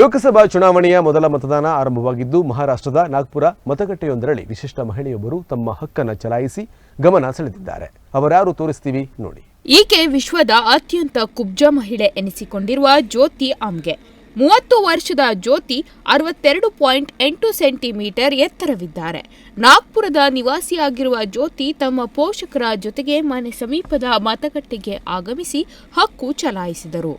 ಲೋಕಸಭಾ ಚುನಾವಣೆಯ ಮೊದಲ ಮತದಾನ ಆರಂಭವಾಗಿದ್ದು, ಮಹಾರಾಷ್ಟ್ರದ ನಾಗ್ಪುರ ಮತಗಟ್ಟೆಯೊಂದರಲ್ಲಿ ವಿಶಿಷ್ಟ ಮಹಿಳೆಯೊಬ್ಬರು ತಮ್ಮ ಹಕ್ಕನ್ನು ಚಲಾಯಿಸಿ ಗಮನ ಸೆಳೆದಿದ್ದಾರೆ. ಅವರಾರು ತೋರಿಸ್ತೀವಿ ನೋಡಿ. ಈಕೆ ವಿಶ್ವದ ಅತ್ಯಂತ ಕುಬ್ಜ ಮಹಿಳೆ ಎನಿಸಿಕೊಂಡಿರುವ ಜ್ಯೋತಿ ಆಮ್ಗೆ. ಮೂವತ್ತು ವರ್ಷದ ಜ್ಯೋತಿ ಅರವತ್ತೆರಡು ಪಾಯಿಂಟ್ ಎಂಟು ಸೆಂಟಿಮೀಟರ್ ಎತ್ತರವಿದ್ದಾರೆ. ನಾಗ್ಪುರದ ನಿವಾಸಿಯಾಗಿರುವ ಜ್ಯೋತಿ ತಮ್ಮ ಪೋಷಕರ ಜೊತೆಗೆ ಮನೆ ಸಮೀಪದ ಮತಗಟ್ಟೆಗೆ ಆಗಮಿಸಿ ಹಕ್ಕು ಚಲಾಯಿಸಿದರು.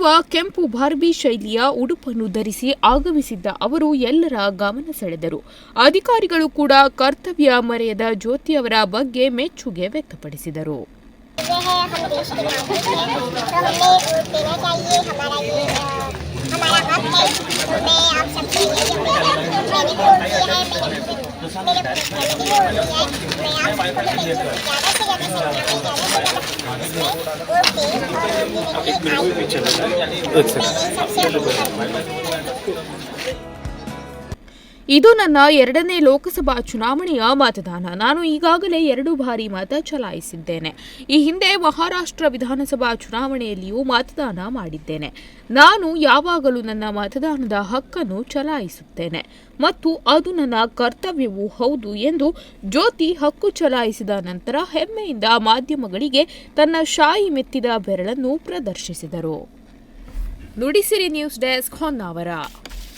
ಹೊಳೆಯುವ ಕೆಂಪು ಬಾರ್ಬಿ ಶೈಲಿಯ ಉಡುಪನ್ನು ಧರಿಸಿ ಆಗಮಿಸಿದ್ದ ಅವರು ಎಲ್ಲರ ಗಮನ ಸೆಳೆದರು ಅಧಿಕಾರಿಗಳು ಕೂಡ ಕರ್ತವ್ಯ ಮರೆಯದ ಜ್ಯೋತಿ ಅವರ ಬಗ್ಗೆ ಮೆಚ್ಚುಗೆ ವ್ಯಕ್ತಪಡಿಸಿದರು ये है हम देश के नागरिक हैं तो हमें वोट देना चाहिए हमारा ये अ, हमारा हक है मैं आप सबसे ये ಇದು ನನ್ನ ಎರಡನೇ ಲೋಕಸಭಾ ಚುನಾವಣೆಯ ಮತದಾನ. ನಾನು ಈಗಾಗಲೇ ಎರಡು ಬಾರಿ ಮತ ಚಲಾಯಿಸಿದ್ದೇನೆ. ಈ ಹಿಂದೆ ಮಹಾರಾಷ್ಟ್ರ ವಿಧಾನಸಭಾ ಚುನಾವಣೆಯಲ್ಲಿಯೂ ಮತದಾನ ಮಾಡಿದ್ದೇನೆ. ನಾನು ಯಾವಾಗಲೂ ನನ್ನ ಮತದಾನದ ಹಕ್ಕನ್ನು ಚಲಾಯಿಸುತ್ತೇನೆ. ಮತ್ತು ಅದು ನನ್ನ ಕರ್ತವ್ಯವೂ ಹೌದು ಎಂದು ಜ್ಯೋತಿ ಹಕ್ಕು ಚಲಾಯಿಸಿದ ನಂತರ ಹೆಮ್ಮೆಯಿಂದ ಮಾಧ್ಯಮಗಳಿಗೆ ತನ್ನ ಶಾಯಿ ಮೆತ್ತಿದ ಬೆರಳನ್ನು ಪ್ರದರ್ಶಿಸಿದರು. Nudisiri news desk Honnavar.